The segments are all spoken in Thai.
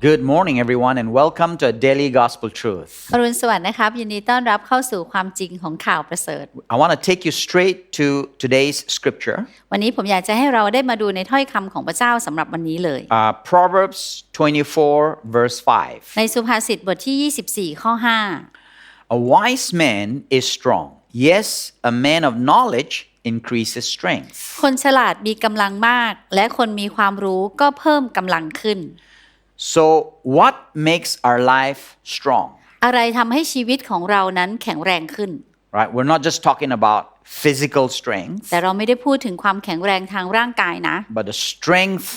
Good morning, everyone, and welcome to Daily Gospel Truth. อรุณสวัสดิ์นะครับยินดีต้อนรับเข้าสู่ความจริงของข่าวประเสริฐ I want to take you straight to today's scripture, วันนี้ผมอยากจะให้เราได้มาดูในถ้อยคำของพระเจ้าสำหรับวันนี้เลย uh, Proverbs 24, verse 5. ในสุภาษิตบทที่ 24 ข้อ A wise man is strong. Yes, a man of knowledge increases strength. 5คนฉลาดมีกำลังมาก และคนมีความรู้ก็เพิ่มกำลังขึ้น So, what makes our life strong? อะไรทำให้ชีวิตของเรานั้นแข็งแรงขึ้น Right? We're not just talking about physical strength, แต่เราไม่ได้พูดถึงความแข็งแรงทางร่างกายนะ but the strength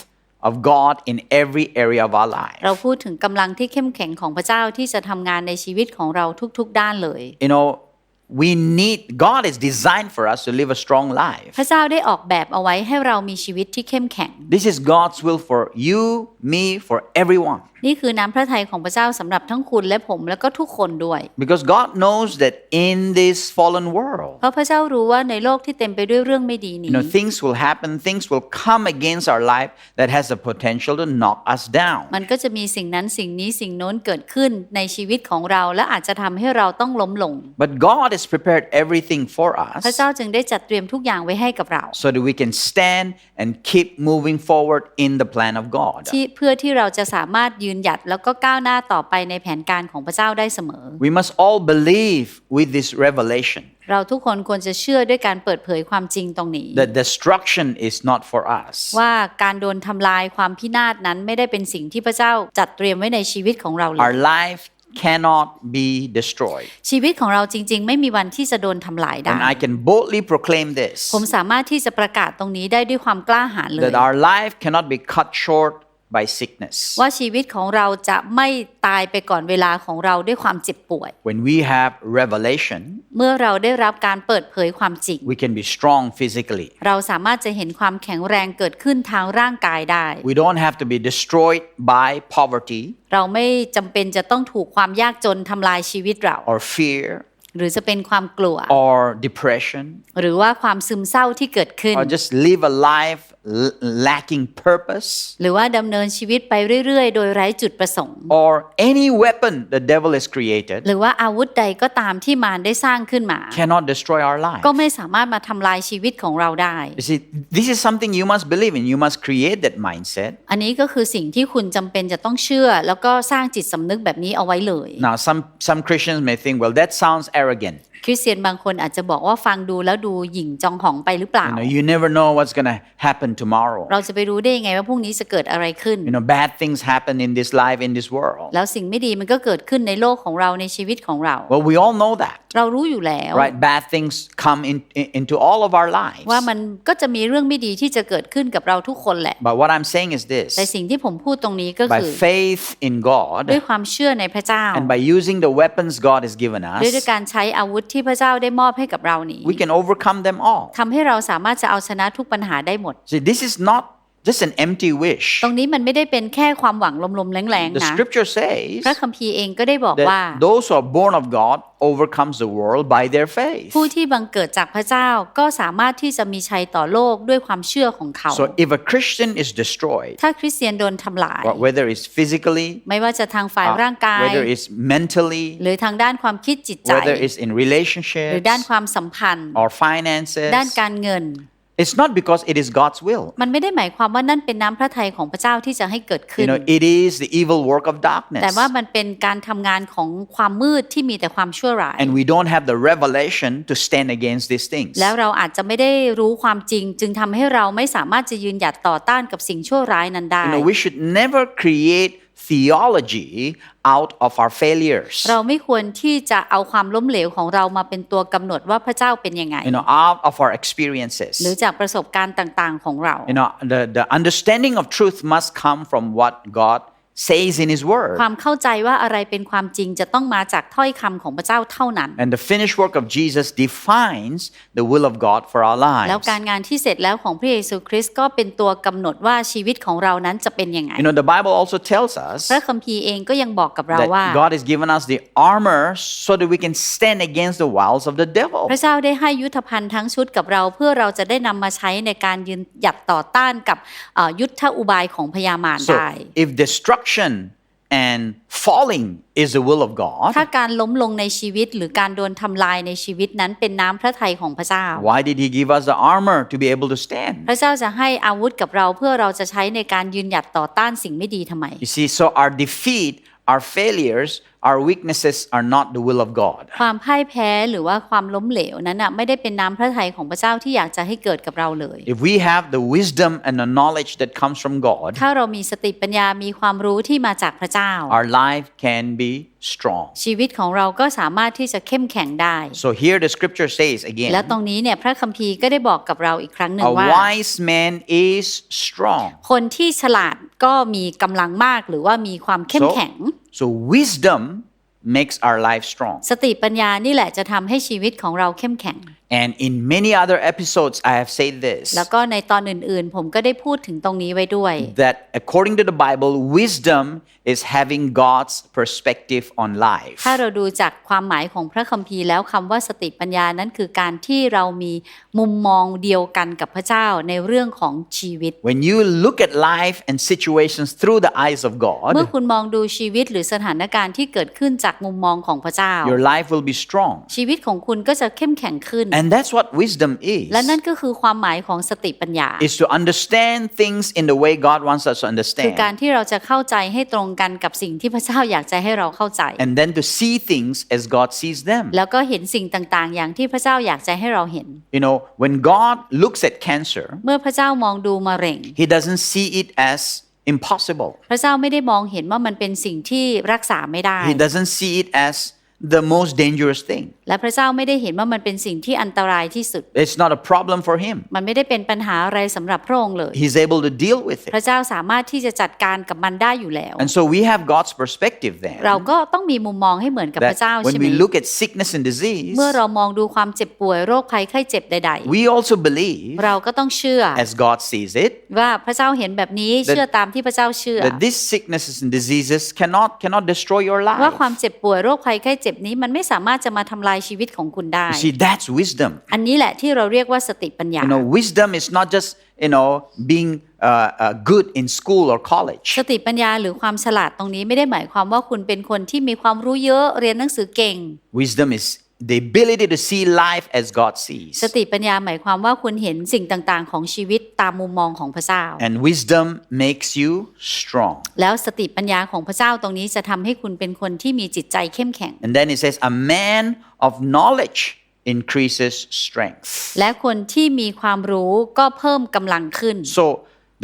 of God in every area of our life. เราพูดถึงกำลังที่เข้มแข็งของพระเจ้าที่จะทำงานในชีวิตของเราทุกๆ ด้านเลย You know, we need, God is designed for us to live a strong life. พระเจ้าได้ออกแบบเอาไว้ให้เรามีชีวิตที่เข้มแข็ง This is God's will for you, me, for everyone. นี่คือน้ำพระทัยของพระเจ้าสำหรับทั้งคุณและผมและก็ทุกคนด้วย Because God knows that in this fallen world, เพราะพระเจ้ารู้ว่าในโลกที่เต็มไปด้วยเรื่องไม่ดี you นี้ know, things will happen, things will come against our life that has the potential to knock us down. มันก็จะมีสิ่งนั้นสิ่งนี้สิ่งโน้นเกิดขึ้นในชีวิตของเรา และอาจจะทำให้เราต้องล้มลง But God has prepared everything for พระ us เจ้าจึงได้จัดเตรียมทุกอย่างไว้ให้กับเรา so that we can stand and keep moving forward in the plan of God. ที่ เพื่อที่เราจะสามารถยืนหยัดแล้วก็ก้าวหน้าต่อไปในแผนการของพระเจ้าได้เสมอ We must all believe with this revelation เราทุกคนควรจะเชื่อด้วยการเปิดเผยความจริงตรงนี้ that destruction is not for us. ว่าการโดนทำลายความพินาศนั้นไม่ได้เป็นสิ่งที่พระเจ้าจัดเตรียมไว้ในชีวิตของเราเลย Our life cannot be destroyed. ชีวิตของเราจริง ๆ ไม่มีวันที่จะโดนทำลายได้ And I can boldly proclaim this ผมสามารถที่จะประกาศตรงนี้ได้ด้วยความกล้าหาญเลย that our life cannot be cut short by sickness. ว่าชีวิตของเราจะไม่ตายไปก่อนเวลาของเราด้วยความเจ็บป่วย When we have revelation, เมื่อเราได้รับการเปิดเผยความจริง we can be strong physically. เราสามารถจะเห็นความแข็งแรงเกิดขึ้นทางร่างกายได้ We don't have to be destroyed by poverty เราไม่จำเป็นจะต้องถูกความยากจนทำลายชีวิตเรา or fear หรือจะเป็นความกลัว or depression หรือว่าความซึมเศร้าที่เกิดขึ้น or just live a life l- lacking purpose หรือว่าดำเนินชีวิตไปเรื่อยๆ โดยไร้จุดประสงค์ or any weapon the devil has created หรือว่าอาวุธใดก็ตามที่มารได้สร้างขึ้นมา cannot destroy our life. ก็ไม่สามารถมาทำลายชีวิตของเราได้ You see, this is something you must believe in. You must create that mindset. อันนี้ก็คือสิ่งที่คุณจำเป็นจะต้องเชื่อ แล้วก็สร้างจิตสำนึกแบบนี้เอาไว้เลย Now, some, some Christians may think, well, that sounds arrogant. คริสเตียนบางคนอาจจะบอกว่าฟังดูแล้วดูหยิ่งจองหองไปหรือเปล่า You know, you never know what's going to happen tomorrow. เราจะไปรู้ได้ยังไงว่าพรุ่งนี้จะเกิดอะไรขึ้น You know, bad things happen in this life, in this world. แล้วสิ่งไม่ดีมันก็เกิดขึ้นในโลกของเราในชีวิตของเรา Well, we all know that, เรารู้อยู่แล้ว right? Bad things come in, in- into all of our lives. ว่ามันก็จะมีเรื่องไม่ดีที่จะเกิดขึ้นกับเราทุกคนแหละ But what I'm saying is แต่ this สิ่งที่ผมพูดตรงนี้ก็ by คือ faith in ด้วย God ความเชื่อในพระเจ้า and by using the weapons God has given ด้วยด้วย us, การใช้อาวุธที่พระเจ้าได้มอบให้กับเรานี้ we can overcome them all. ทำให้เราสามารถจะเอาชนะทุกปัญหาได้หมด See, this is not just an empty wish. ตรงนี้มันไม่ได้เป็นแค่ความหวังลมๆแรง The ๆนะ scripture says พระคัมภีร์เองก็ได้บอกว่า that those who are born of God overcomes the world by their faith. ผู้ที่บังเกิดจากพระเจ้าก็สามารถที่จะมีชัยต่อโลกด้วยความเชื่อของเขา So if a Christian is destroyed, ถ้าคริสเตียนโดนทำลาย whether it's physically, ไม่ว่าจะทางฝ่าย uh, ร่างกาย whether it's mentally, หรือทางด้านความคิดจิตใจ whether it's in หรือ relationships ด้านความสัมพันธ์ or finances, ด้านการเงิน it's not because it is God's will. มันไม่ได้หมายความว่านั่นเป็นน้ำพระทัยของพระเจ้าที่จะให้เกิดขึ้ You น know, it is the evil work of darkness. แต่ว่ามันเป็นการทำงานของความมืดที่มีแต่ความชั่วร้าย And we don't have the revelation to stand against these things. แล้วเราอาจจะไม่ได้รู้ความจริง จึงทำให้เราไม่สามารถจะยืนหยัดต่อต้านกับสิ่งชั่วร้ายนั้นได้ You know, we should never create theology out of our failures. เราไม่ควรที่จะเอาความล้มเหลวของเรามาเป็นตัวกำหนดว่าพระเจ้าเป็นยังไง You know, out of our experiences. หรือจากประสบการณ์ต่าง ๆ ของเรา You know, the, the understanding of truth must come from what God says in His Word. ความเข้าใจว่าอะไรเป็นความจริงจะต้องมาจากถ้อยคำของพระเจ้าเท่านั้น And the finished work of Jesus defines the will of God for our แล้ว lives. การงานที่เสร็จแล้วของพระเยซูคริสต์ก็เป็นตัวกำหนดว่าชีวิตของเรานั้นจะเป็นยังไง You know, the Bible also tells us พระคัมภีร์เองก็ยังบอกกับเรา that ว่า God has given us the armor so that we can stand against the wiles of the devil. พระเจ้าได้ให้ยุทธภัณฑ์ทั้งชุดกับเราเพื่อเราจะได้นำมาใช้ในการยืนหยัดต่อต้านกับเอ่อยุทธอุบายของพยามาร So ได้ if destruction and falling is the will of God, ถ้าการล้มลงในชีวิตหรือการโดนทำลายในชีวิตนั้นเป็นน้ำพระทัยของพระเจ้า why did He give us the armor to be able to stand? พระเจ้าจะให้อาวุธกับเราเพื่อเราจะใช้ในการยืนหยัดต่อต้านสิ่งไม่ดีทำไม You see, so our defeat, our failures, our weaknesses are not the will of God. ความพ่ายแพ้หรือว่าความล้มเหลวนั้นน่ะไม่ได้เป็นน้ำพระทัยของพระเจ้าที่อยากจะให้เกิดกับเราเลย If we have the wisdom and the knowledge that comes from God, ถ้าเรามีสติปัญญามีความรู้ที่มาจากพระเจ้า our life can be strong. ชีวิตของเราก็สามารถที่จะเข้มแข็งได้ So here the scripture says และ again, ตรงนี้เนี่ยพระคัมภีร์ก็ได้บอกกับเราอีกครั้งหนึ่ง a ว่า wise man is strong. คนที่ฉลาดก็มีกำลังมากหรือว่ามีความเข้ม So, แข็ง so wisdom makes our life strong. สติปัญญานี่แหละจะทำให้ชีวิตของเราเข้มแข็ง And in many other episodes, I have said this แล้วก็ในตอนอื่นๆ ผมก็ได้พูดถึงตรงนี้ไว้ด้วย that according to the Bible, wisdom is having God's perspective on life. ถ้าเราดูจากความหมายของพระคัมภีร์แล้วคำว่าสติปัญญานั้นคือการที่เรามีมุมมองเดียวกันกับพระเจ้าในเรื่องของชีวิต When you look at life and situations through the eyes of เมื่อ God, คุณมองดูชีวิตหรือสถานการณ์ที่เกิดขึ้นจากมุมมองของพระเจ้า your life will be strong. ชีวิตของคุณก็จะเข้มแข็งขึ้น And that's what wisdom is. และนั่นก็คือความหมายของสติปัญญา Is to understand things in the way God wants us to คือการ understand. ที่เราจะเข้าใจให้ตรงกันกับสิ่งที่พระเจ้าอยากจะให้เราเข้าใจ And then to see things as God sees them. แล้วก็เห็นสิ่งต่างๆ อย่างที่พระเจ้าอยากจะให้เราเห็น You know, when God looks at cancer, เมื่อพระเจ้ามองดูมะเร็ง He doesn't see it as impossible. พระเจ้าไม่ได้มองเห็นว่ามันเป็นสิ่งที่รักษาไม่ได้ He doesn't see it as the most dangerous thing. และพระเจ้าไม่ได้เห็นว่ามันเป็นสิ่งที่อันตรายที่สุด It's not a problem for Him. มันไม่ได้เป็นปัญหาอะไรสำหรับพระองค์เลย He's able to deal with พระ it. เจ้าสามารถที่จะจัดการกับมันได้อยู่แล้ว And so we have God's perspective then. เราก็ต้องมีมุมมองให้เหมือนกับพระเจ้า That ใช่ when ไหม we look at sickness and disease, เมื่อเรามองดูความเจ็บป่วยโรคภัยไข้เจ็บใด we also believe, ๆเราก็ต้องเชื่อ as God sees it, ว่าพระเจ้าเห็นแบบนี้เชื่อตามที่พระเจ้าเชื่อ that these sicknesses and diseases cannot cannot destroy your ว่าความ life. เจ็บป่วยโรคภัยไข้เจ็บนี้มันไม่สามารถจะมาทำลายชีวิตของคุณได้ You see, that's wisdom. อันนี้แหละที่เราเรียกว่าสติปัญญา You know, wisdom is not just you know being uh, uh, good in school or college. สติปัญญาหรือความฉลาดตรงนี้ไม่ได้หมายความว่าคุณเป็นคนที่มีความรู้เยอะเรียนหนังสือเก่ง Wisdom is the ability to see life as God sees. สติปัญญาหมายความว่าคุณเห็นสิ่งต่างๆ ของชีวิตตามมุมมองของพระเจ้า And wisdom makes you strong. แล้วสติปัญญาของพระเจ้าตรงนี้จะทำให้คุณเป็นคนที่มีจิตใจเข้มแข็ง And then it says, a man of knowledge increases strength. และคนที่มีความรู้ก็เพิ่มกำลังขึ้น So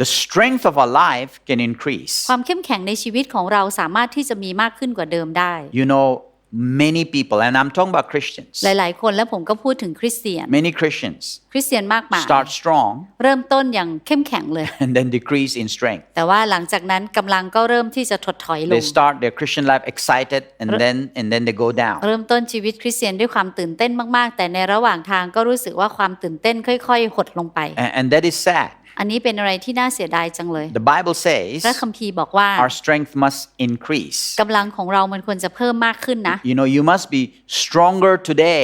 the strength of our life can increase. ความเข้มแข็งในชีวิตของเราสามารถที่จะมีมากขึ้นกว่าเดิมได้ You know, many people, and I'm talking about Christians, หลายๆ คนและผมก็พูดถึงคริสเตียน many Christians คริสเตียนมากมาย start strong เริ่มต้นอย่างเข้มแข็งเลย and then decrease in strength. แต่ว่าหลังจากนั้นกำลังก็เริ่มที่จะถดถอยล They ง start their Christian life excited and then and then they go down. เริ่มต้นชีวิตคริสเตียนด้วยความตื่นเต้นมากๆ แต่ในระหว่างทางก็รู้สึกว่าความตื่นเต้นค่อย ๆ หดลงไป And, and that is sad. อันนี้เป็นอะไรที่น่าเสียดายจังเลย The Bible says พระคัมภีร์บอกว่า our strength must increase. กำลังของเรามันควรจะเพิ่มมากขึ้นนะ You know, you must be stronger today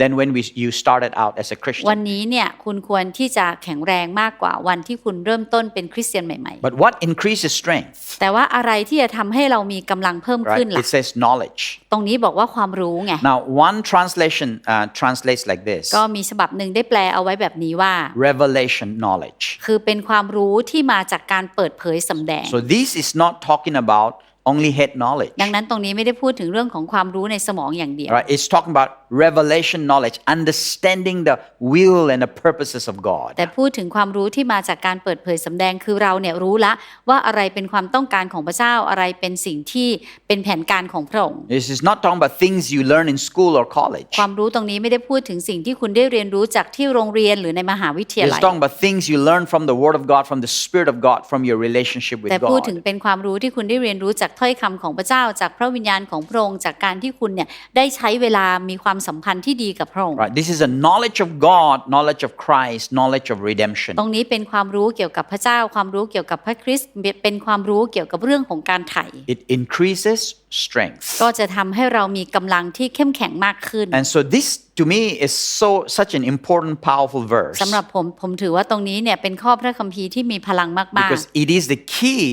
than when we, you started out as a วัน Christian. นี้เนี่ยคุณควรที่จะแข็งแรงมากกว่าวันที่คุณเริ่มต้นเป็นคริสเตียนใหม่ But what increases strength? ๆแต่ว่าอะไรที่จะทำให้เรามีกำลังเพิ่ม Right? ขึ้นล่ะ It says knowledge. ตรงนี้บอกว่าความรู้ไง Now, one translation uh, translates like this ก็มีฉบับหนึ่งได้แปลเอาไว้แบบนี้ว่า revelation knowledge. คือเป็นความรู้ที่มาจากการเปิดเผยสำแดง So, this is not talking about only head knowledge. ดังนั้นตรงนี้ไม่ได้พูดถึงเรื่องของความรู้ในสมองอย่างเดียว Right? It's talking about revelation knowledge, understanding the will and the purposes of God. แต่พูดถึงความรู้ที่มาจากการเปิดเผยสำแดงคือเราเนี่ยรู้ละว่าอะไรเป็นความต้องการของพระเจ้าอะไรเป็นสิ่งที่เป็นแผนการของพระองค์ This is not talking about things you learn in school or college. ความรู้ตรงนี้ไม่ได้พูดถึงสิ่งที่คุณได้เรียนรู้จากที่โรงเรียนหรือในมหาวิทยา It's ลัย talking about things you learn from the Word of God, from the Spirit of God, from your relationship with แต่พูดถึง God. เป็นความรู้ที่คุณได้เรียนรู้จากถ้อยคำของพระเจ้าจากพระวิญญาณของพระองค์จากการที่คุณเนี่ยได้ใช้เวลามีความสัมพันธ์ที่ดีกับพระองค์ Right? This is a knowledge of God, knowledge of Christ, knowledge of redemption. ตรงนี้เป็นความรู้เกี่ยวกับพระเจ้า ความรู้เกี่ยวกับพระคริสต์เป็นความรู้เกี่ยวกับเรื่องของการไถ่ It increases strength. ก็จะทำให้เรามีกำลังที่เข้มแข็งมากขึ้น And so this to me is so such an important powerful verse สำหรับผมผมถือว่าตรงนี้เนี่ยเป็นข้อพระคัมภีร์ที่มีพลังมาก because it is the key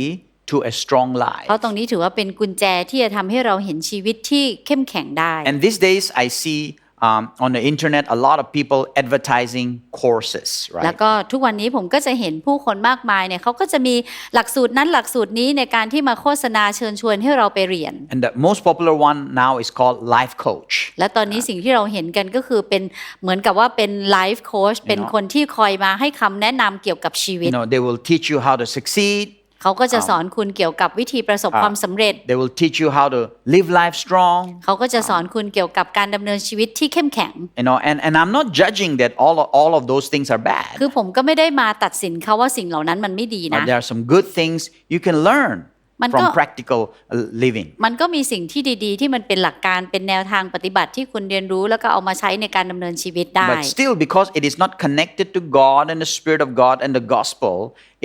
to a strong life. เพราะตรงนี้ถือว่าเป็นกุญแจที่จะทำให้เราเห็นชีวิตที่เข้มแข็งได้ And these days, I see um, on the internet a lot of people advertising courses, แล้ว right? ก็ทุกวันนี้ผมก็จะเห็นผู้คนมากมายเนี่ยเขาก็จะมีหลักสูตรนั้นหลักสูตรนี้ในการที่มาโฆษณาเชิญชวนให้เราไปเรียน And the most popular one now is called Life Coach. และตอนนี้สิ่งที่เราเห็นกันก็คือเป็นเหมือนกับว่าเป็นไลฟ์โค้ชเป็นคนที่คอยมาให้คำแนะนำเกี่ยวกับชีวิต You know, they will teach you how to succeed. เขาก็จะสอนคุณเกี่ยวกับวิธีประสบความสำเร็จ They will teach you how to live life strong. เขาก็จะสอนคุณเกี่ยวกับการดำเนินชีวิตที่เข้มแข็ง You know, and, and I'm not judging that all of, all of those things are bad. คือผมก็ไม่ได้มาตัดสินเขาว่าสิ่งเหล่านั้นมันไม่ดีนะ Uh, there are some good things you can learn มันก็ from practical uh, living. มันก็มีสิ่งที่ดีๆ ที่มันเป็นหลักการเป็นแนวทางปฏิบัติที่คุณเรียนรู้แล้วก็เอามาใช้ในการดำเนินชีวิตได้ But still, because it is not connected to God and the Spirit of God and the gospel,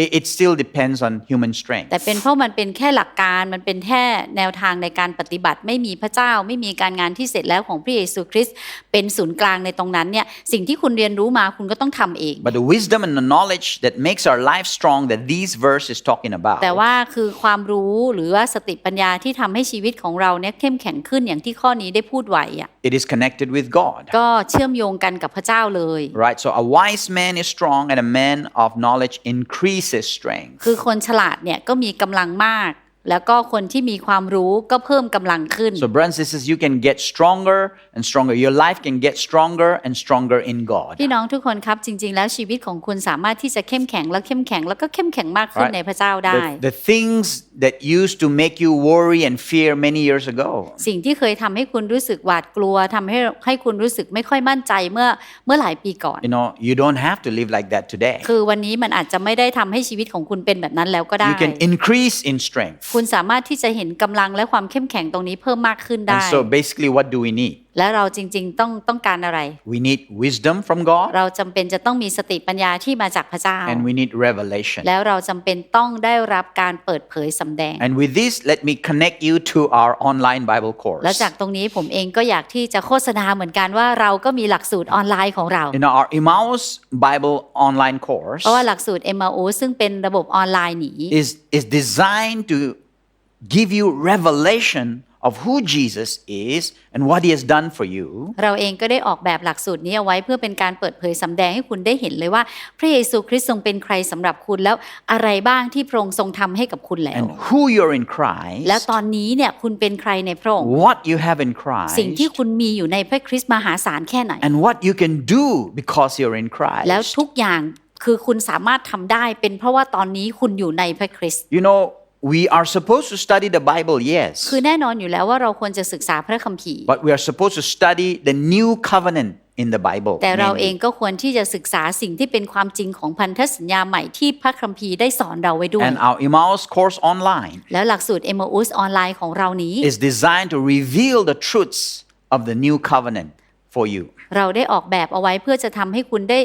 it, it still depends on human strength. แต่เป็นเพราะมันเป็นแค่หลักการมันเป็นแค่แนวทางในการปฏิบัติ ไม่มีพระเจ้าไม่มีการงานที่เสร็จแล้วของพระเยซูคริสต์เป็นศูนย์กลางในตรงนั้นเนี่ยสิ่งที่คุณเรียนรู้มาคุณก็ต้องทำเอง But the wisdom and the knowledge that makes our life strong that these verse is talking about แต่ว่าคือความรู้หรือว่าสติปัญญาที่ทำให้ชีวิตของเราเนี่ยเข้มแข็งขึ้นอย่างที่ข้อนี้ได้พูดไว้อะ it is connected with God. ก็เชื่อมโยงกันกับพระเจ้าเลย Right? So a wise man is strong and a man of knowledge increases strength. คือคนฉลาดเนี่ยก็มีกำลังมาก แล้วก็คนที่มีความรู้ก็เพิ่มกำลังขึ้น So, brothers and sisters, you can get stronger and stronger. Your life can get stronger and stronger in God. พี่น้องทุกคนครับจริง ๆ แล้วชีวิตของคุณสามารถที่จะเข้มแข็งและเข้มแข็งแล้วก็เข้มแข็งมากขึ้น Right. ในพระเจ้าได้ The, the things that used to make you worry and fear many years ago, สิ่งที่เคยทำให้คุณรู้สึกหวาดกลัวทำให้ให้คุณรู้สึกไม่ค่อยมั่นใจเมื่อเมื่อหลายปีก่อน you know, you don't have to live like that today. คือวันนี้มันอาจจะไม่ได้ทำให้ชีวิตของคุณเป็นแบบนั้นแล้วก็ได้ You can increase in strength. คุณสามารถที่จะเห็นกำลังและความเข้มแข็งตรงนี้เพิ่มมากขึ้นได้ And so, basically, what do we need? และเราจริงๆต้องต้องการอะไร We need wisdom from God เราจำเป็นจะต้องมีสติปัญญาที่มาจากพระเจ้า and we need revelation. แล้วเราจำเป็นต้องได้รับการเปิดเผยสำแดง And with this, let me connect you to our online Bible และ course. จากตรงนี้ผมเองก็อยากที่จะโฆษณาเหมือนกันว่าเราก็มีหลักสูตรออนไลน์ของเรา You know, our Emmaus Bible online course เพราะว่าหลักสูตร m อ o ซึ่งเป็นระบบออนไลน์นี้ is, is designed to give you revelation of who Jesus is and what he has done for you. เราเองก็ได้ออกแบบหลักสูตรนี้เอาไว้เพื่อเป็นการเปิดเผยสำแดงให้คุณได้เห็นเลยว่า พระเยซูคริสต์ทรงเป็นใครสำหรับคุณแล้วอะไรบ้างที่พระองค์ทรงทำให้กับคุณแล้ว and who you're in แล้ว Christ, ตอนนี้เนี่ยคุณเป็นใครในพระองค์ what you have in สิ่งที่ Christ, คุณมีอยู่ในพระคริสต์มหาศาลแค่ไหน and what you can do because you're in แล้ว Christ. ทุกอย่างคือคุณสามารถทำได้เป็นเพราะว่าตอนนี้คุณอยู่ในพระคริสต์ You know, we are supposed to study the Bible, yes, คือแน่นอนอยู่แล้วว่าเราควรจะศึกษาพระคัมภีร์ but we are supposed to study the new covenant in the Bible. แต่เรา mainly. เองก็ควรที่จะศึกษาสิ่งที่เป็นความจริงของพันธสัญญาใหม่ที่พระคัมภีร์ได้สอนเราไว้ด้วย And our Emmaus course online แล้วหลักสูตร m อ u s ออนไลน์ของเรานี้ is designed to reveal the truths of the new covenant for you. เราได้ออกแบบเอาไว้เพื่อจะทำให้คุณได้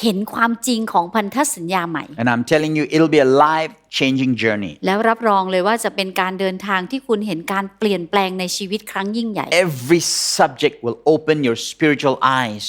เห็นความจริงของพันธสัญญาใหม่ And I'm telling you, it'll be a life changing journey. แล้วรับรองเลยว่าจะเป็นการเดินทางที่คุณเห็นการเปลี่ยนแปลงในชีวิตครั้งยิ่งใหญ่ Every subject will open your spiritual eyes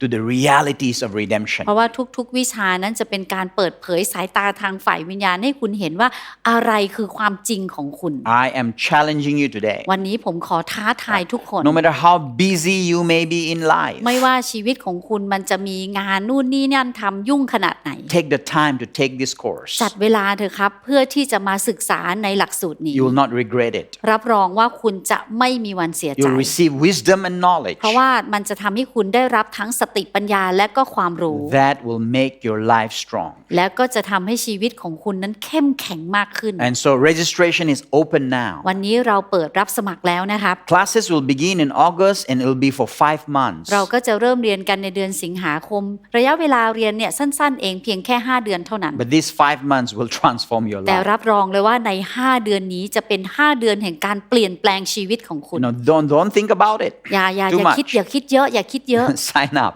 to the realities of redemption. เพราะว่าทุกๆ วิชานั้นจะเป็นการเปิดเผยสายตาทางฝ่ายวิญญาณให้คุณเห็นว่าอะไรคือความจริงของคุณ I am challenging you today. วันนี้ผมขอท้าทายทุกคน No matter how busy you may be in life, ไม่ว่าชีวิตของคุณมันจะมีงานนู่นนี่นั่นทำยุ่งขนาดไหน take the time to take this course. จัดเวลาเถอะครับ เพื่อที่จะมาศึกษาในหลักสูตรนี้ You will not regret it. รับรองว่าคุณจะไม่มีวันเสียใจ You'll receive wisdom and knowledge เพราะว่ามันจะทำให้คุณได้รับทั้งสติปัญญาและก็ความรู้ that will make your life strong. แล้วก็จะทำให้ชีวิตของคุณนั้นเข้มแข็งมากขึ้น And so registration is open now. วันนี้เราเปิดรับสมัครแล้วนะครับ Classes will begin in August and it'll be for five months. เราก็จะเริ่มเรียนกันในเดือนสิงหาคม ระยะเวลาเรียนเนี่ยสั้นๆ เองเพียงแค่ 5 เดือนเท่านั้น But these five months will transform your แต่ life. รับรองเลยว่าใน 5 เดือนนี้จะเป็น 5 เดือนแห่งการเปลี่ยนแปลงชีวิตของคุณ You know, don't don't think about it อย่าอย่า too อย่าคิด much. อย่าคิดเยอะอย่าคิดเยอะ Sign up.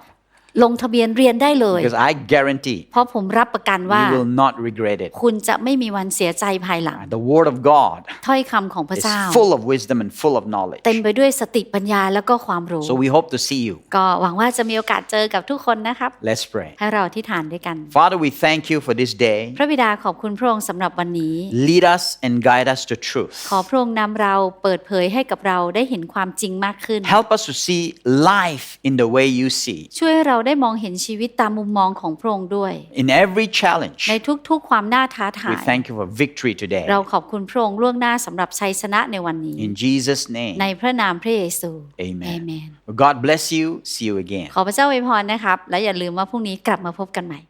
ลงทะเบียนเรียนได้เลย because I guarantee เพราะผมรับประกันว่า you will not regret it. คุณจะไม่มีวันเสียใจภายหลัง The Word of God ถ้อยคำของพระ is เจ้า full of wisdom and full of knowledge. เต็มไปด้วยสติปัญญาแล้วก็ความรู้ So we hope to see you. ก็หวังว่าจะมีโอกาสเจอกับทุกคนนะครับ Let's pray. ให้เราที่ฐานด้วยกัน Father, we thank you for this day. พระบิดาขอบคุณพระองค์สำหรับวันนี้ Lead us and guide us to truth. ขอพระองค์นำเราเปิดเผยให้กับเราได้เห็นความจริงมากขึ้น Help us to see life in the way you see. ช่วยให้เราได้มองเห็นชีวิตตามมุมมองของพระองค์ด้วย In every challenge, ในทุกๆ ความน่าท้าทา we ย thank you for victory today. เราขอบคุณพระองค์ล่วงหน้าสำหรับชัยชนะในวันนี้ In Jesus' ใน name, พระนามพระเยซู Amen. เอเมน God bless you. See you again. ขอพระเจ้าอวยพรนะครับ และอย่าลืมว่าพรุ่งนี้กลับมาพบกันใหม่